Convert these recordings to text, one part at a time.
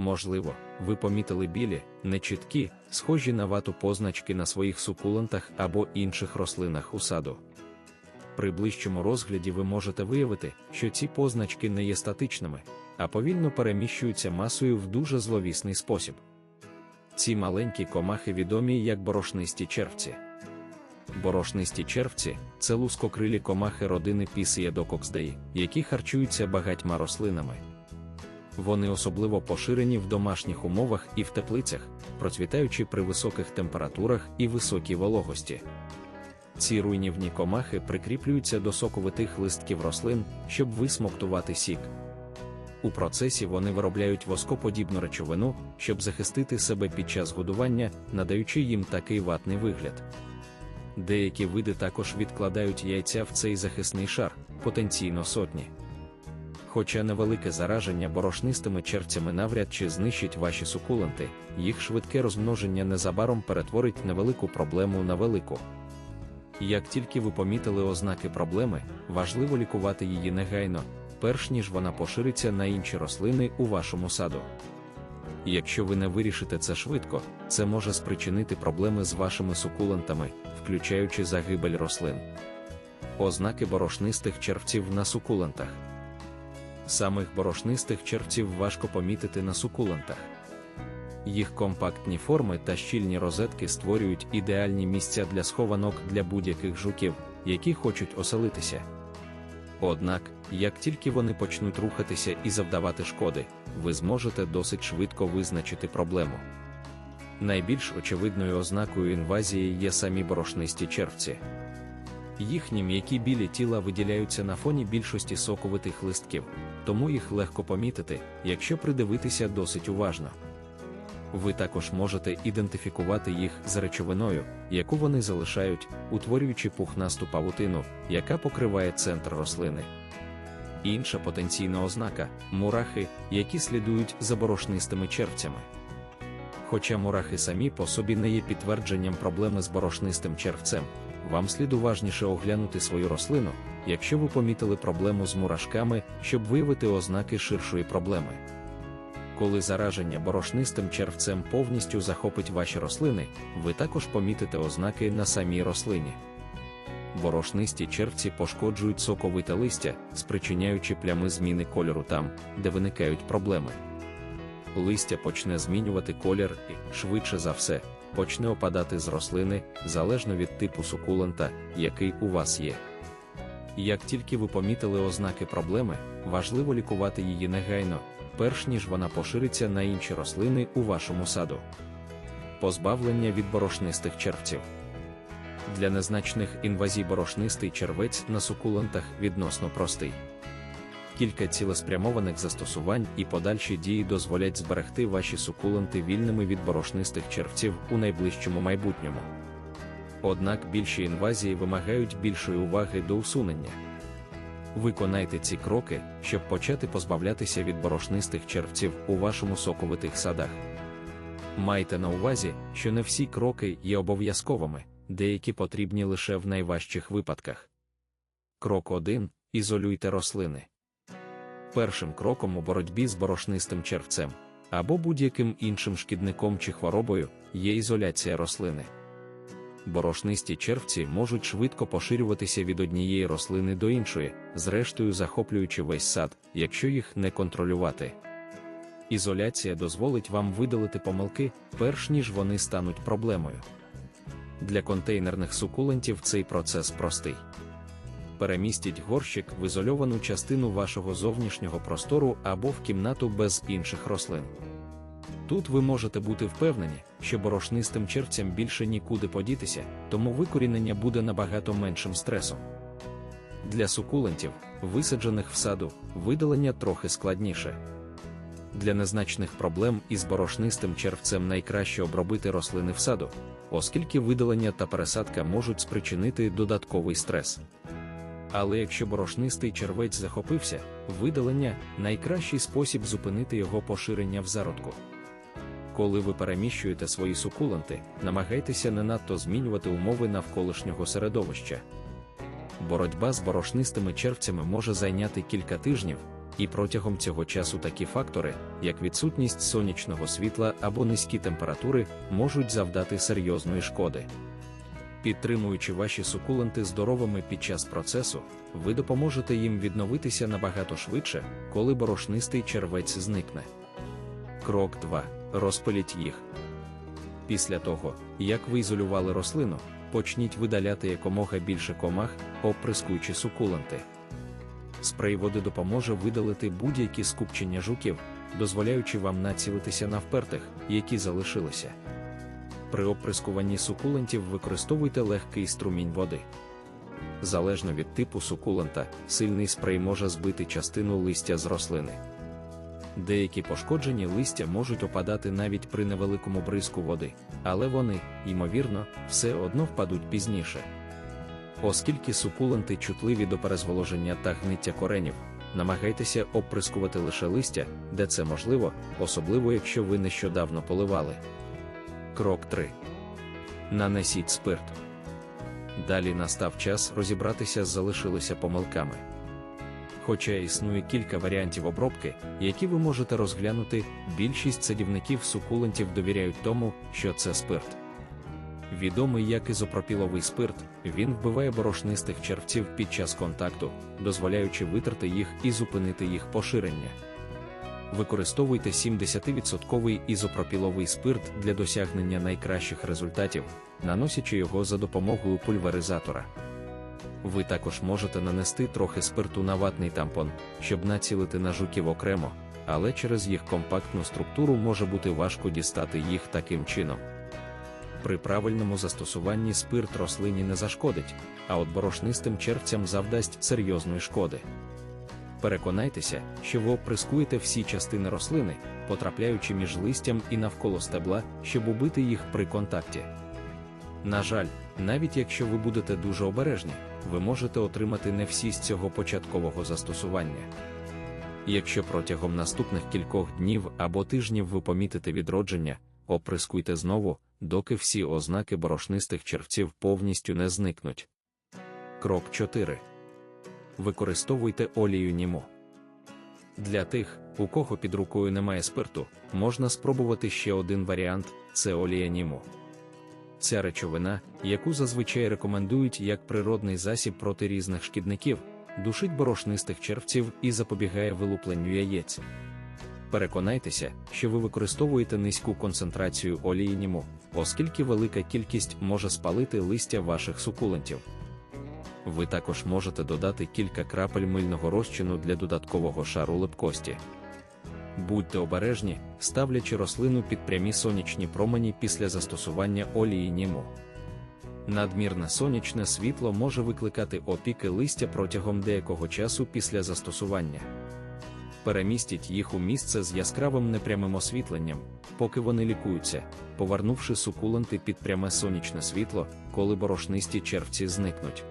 Можливо, ви помітили білі, нечіткі, схожі на вату позначки на своїх сукулентах або інших рослинах у саду. При ближчому розгляді ви можете виявити, що ці позначки не є статичними, а повільно переміщуються масою в дуже зловісний спосіб. Ці маленькі комахи відомі як борошнисті червці. Борошнисті червці це лускокрилі комахи родини Пісієдококсдеї, які харчуються багатьма рослинами. Вони особливо поширені в домашніх умовах і в теплицях, процвітаючи при високих температурах і високій вологості. Ці руйнівні комахи прикріплюються до соковитих листків рослин, щоб висмоктувати сік. У процесі вони виробляють воскоподібну речовину, щоб захистити себе під час годування, надаючи їм такий ватний вигляд. Деякі види також відкладають яйця в цей захисний шар, потенційно сотні. Хоча невелике зараження борошнистими червцями навряд чи знищить ваші сукуленти, їх швидке розмноження незабаром перетворить невелику проблему на велику. Як тільки ви помітили ознаки проблеми, важливо лікувати її негайно, перш ніж вона пошириться на інші рослини у вашому саду. Якщо ви не вирішите це швидко, це може спричинити проблеми з вашими сукулентами, включаючи загибель рослин. Ознаки борошнистих червців на сукулентах. Самих борошнистих червців важко помітити на сукулентах. Їх компактні форми та щільні розетки створюють ідеальні місця для схованок для будь-яких жуків, які хочуть оселитися. Однак, як тільки вони почнуть рухатися і завдавати шкоди, ви зможете досить швидко визначити проблему. Найбільш очевидною ознакою інвазії є самі борошнисті червці. Їхні м'які білі тіла виділяються на фоні більшості соковитих листків, тому їх легко помітити, якщо придивитися досить уважно. Ви також можете ідентифікувати їх з речовиною, яку вони залишають, утворюючи пухнасту павутину, яка покриває центр рослини. Інша потенційна ознака мурахи, які слідують за борошнистими червцями. Хоча мурахи самі по собі не є підтвердженням проблеми з борошнистим червцем, вам слід уважніше оглянути свою рослину, якщо ви помітили проблему з мурашками, щоб виявити ознаки ширшої проблеми. Коли зараження борошнистим червцем повністю захопить ваші рослини, ви також помітите ознаки на самій рослині. Борошнисті червці пошкоджують соковите листя, спричиняючи плями зміни кольору там, де виникають проблеми. Листя почне змінювати колір і, швидше за все, почне опадати з рослини залежно від типу сукулента, який у вас є. Як тільки ви помітили ознаки проблеми, важливо лікувати її негайно, перш ніж вона пошириться на інші рослини у вашому саду. Позбавлення від борошнистих червців. Для незначних інвазій борошнистий червець на сукулентах відносно простий. Кілька цілеспрямованих застосувань і подальші дії дозволять зберегти ваші сукуленти вільними від борошнистих червців у найближчому майбутньому. Однак більші інвазії вимагають більшої уваги до усунення. Виконайте ці кроки, щоб почати позбавлятися від борошнистих червців у вашому соковитих садах. Майте на увазі, що не всі кроки є обов'язковими, деякі потрібні лише в найважчих випадках. Крок 1. Ізолюйте рослини. Першим кроком у боротьбі з борошнистим червцем або будь-яким іншим шкідником чи хворобою є ізоляція рослини. Борошнисті червці можуть швидко поширюватися від однієї рослини до іншої, зрештою захоплюючи весь сад, якщо їх не контролювати. Ізоляція дозволить вам видалити помилки, перш ніж вони стануть проблемою. Для контейнерних сукулентів цей процес простий. Перемістіть горщик в ізольовану частину вашого зовнішнього простору або в кімнату без інших рослин. Тут ви можете бути впевнені, що борошнистим червцям більше нікуди подітися, тому викорінення буде набагато меншим стресом. Для сукулентів, висаджених в саду, видалення трохи складніше. Для незначних проблем із борошнистим червцем найкраще обробити рослини в саду, оскільки видалення та пересадка можуть спричинити додатковий стрес. Але якщо борошнистий червець захопився, видалення найкращий спосіб зупинити його поширення в зародку. Коли ви переміщуєте свої сукуленти, намагайтеся не надто змінювати умови навколишнього середовища. Боротьба з борошнистими червцями може зайняти кілька тижнів, і протягом цього часу такі фактори, як відсутність сонячного світла або низькі температури, можуть завдати серйозної шкоди. Підтримуючи ваші сукуленти здоровими під час процесу, ви допоможете їм відновитися набагато швидше, коли борошнистий червець зникне. Крок 2. Розпиліть їх. Після того, як ви ізолювали рослину, почніть видаляти якомога більше комах, оприскуючи сукуленти. Спрей води допоможе видалити будь-які скупчення жуків, дозволяючи вам націлитися на впертих, які залишилися. При оприскуванні сукулентів використовуйте легкий струмінь води. Залежно від типу сукулента, сильний спрей може збити частину листя з рослини. Деякі пошкоджені листя можуть опадати навіть при невеликому бризку води, але вони, ймовірно, все одно впадуть пізніше. Оскільки сукуленти чутливі до перезволоження та гниття коренів, намагайтеся оприскувати лише листя, де це можливо, особливо якщо ви нещодавно поливали. Крок 3. Нанесіть спирт. Далі настав час розібратися з залишилися помилками. Хоча існує кілька варіантів обробки, які ви можете розглянути, більшість садівників сукулентів довіряють тому, що це спирт. Відомий як ізопропіловий спирт, він вбиває борошнистих червців під час контакту, дозволяючи витерти їх і зупинити їх поширення. Використовуйте 70% ізопропіловий спирт для досягнення найкращих результатів, наносячи його за допомогою пульверизатора. Ви також можете нанести трохи спирту на ватний тампон, щоб націлити на жуків окремо, але через їх компактну структуру може бути важко дістати їх таким чином. При правильному застосуванні спирт рослині не зашкодить, а от борошнистим червцям завдасть серйозної шкоди. Переконайтеся, що ви оприскуєте всі частини рослини, потрапляючи між листям і навколо стебла, щоб убити їх при контакті. На жаль, навіть якщо ви будете дуже обережні, ви можете отримати не всі з цього початкового застосування. Якщо протягом наступних кількох днів або тижнів ви помітите відродження, оприскуйте знову, доки всі ознаки борошнистих червців повністю не зникнуть. Крок 4. Використовуйте олію німу. Для тих, у кого під рукою немає спирту, можна спробувати ще один варіант це олія німу. Ця речовина, яку зазвичай рекомендують як природний засіб проти різних шкідників, душить борошнистих червців і запобігає вилупленню яєць. Переконайтеся, що ви використовуєте низьку концентрацію олії німу, оскільки велика кількість може спалити листя ваших сукулентів. Ви також можете додати кілька крапель мильного розчину для додаткового шару липкості. Будьте обережні, ставлячи рослину під прямі сонячні промені після застосування олії німу. Надмірне сонячне світло може викликати опіки листя протягом деякого часу після застосування. Перемістіть їх у місце з яскравим непрямим освітленням, поки вони лікуються, повернувши сукуленти під пряме сонячне світло, коли борошнисті червці зникнуть.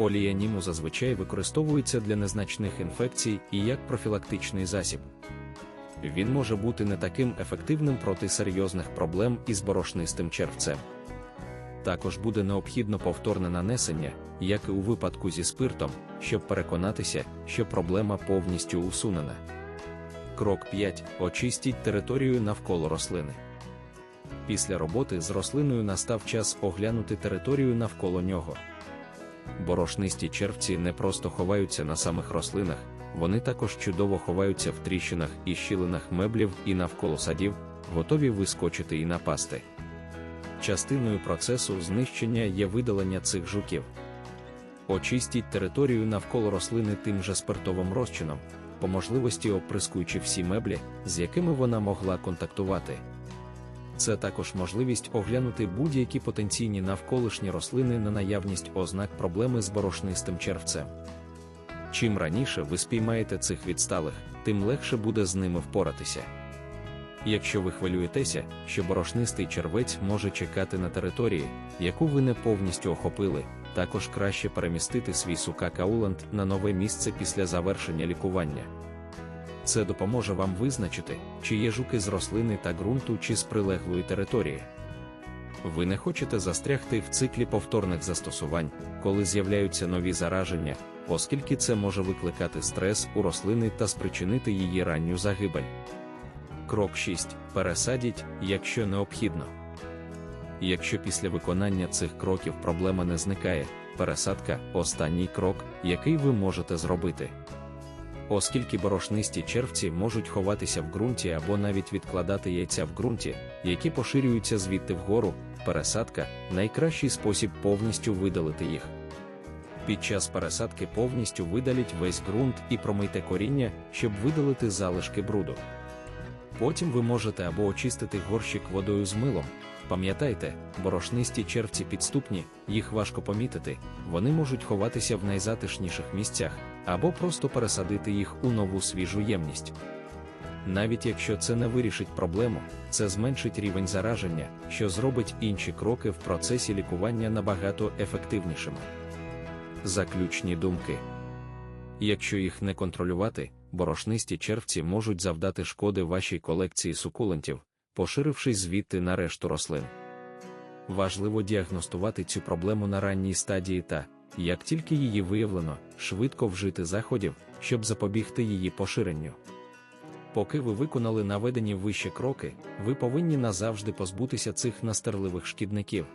Олія німу зазвичай використовується для незначних інфекцій і як профілактичний засіб. Він може бути не таким ефективним проти серйозних проблем із борошнистим червцем. Також буде необхідно повторне нанесення, як і у випадку зі спиртом, щоб переконатися, що проблема повністю усунена. Крок 5. Очистіть територію навколо рослини. Після роботи з рослиною настав час оглянути територію навколо нього. Борошнисті червці не просто ховаються на самих рослинах, вони також чудово ховаються в тріщинах і щілинах меблів і навколо садів, готові вискочити і напасти. Частиною процесу знищення є видалення цих жуків. Очистіть територію навколо рослини тим же спиртовим розчином, по можливості оприскуючи всі меблі, з якими вона могла контактувати. Це також можливість оглянути будь-які потенційні навколишні рослини на наявність ознак проблеми з борошнистим червцем. Чим раніше ви спіймаєте цих відсталих, тим легше буде з ними впоратися. Якщо ви хвилюєтеся, що борошнистий червець може чекати на території, яку ви не повністю охопили, також краще перемістити свій сука каулант на нове місце після завершення лікування. Це допоможе вам визначити, чи є жуки з рослини та ґрунту чи з прилеглої території. Ви не хочете застрягти в циклі повторних застосувань, коли з'являються нові зараження, оскільки це може викликати стрес у рослини та спричинити її ранню загибель. Крок 6. Пересадіть, якщо необхідно. Якщо після виконання цих кроків проблема не зникає, пересадка останній крок, який ви можете зробити. Оскільки борошнисті червці можуть ховатися в ґрунті або навіть відкладати яйця в ґрунті, які поширюються звідти вгору, пересадка найкращий спосіб повністю видалити їх. Під час пересадки повністю видаліть весь ґрунт і промийте коріння, щоб видалити залишки бруду. Потім ви можете або очистити горщик водою з милом. Пам'ятайте, борошнисті червці підступні, їх важко помітити, вони можуть ховатися в найзатишніших місцях, або просто пересадити їх у нову свіжу ємність. Навіть якщо це не вирішить проблему, це зменшить рівень зараження, що зробить інші кроки в процесі лікування набагато ефективнішими. Заключні думки. Якщо їх не контролювати, борошнисті червці можуть завдати шкоди вашій колекції сукулентів, поширившись звідти на решту рослин. Важливо діагностувати цю проблему на ранній стадії та, як тільки її виявлено, швидко вжити заходів, щоб запобігти її поширенню. Поки ви виконали наведені вище кроки, ви повинні назавжди позбутися цих настерливих шкідників,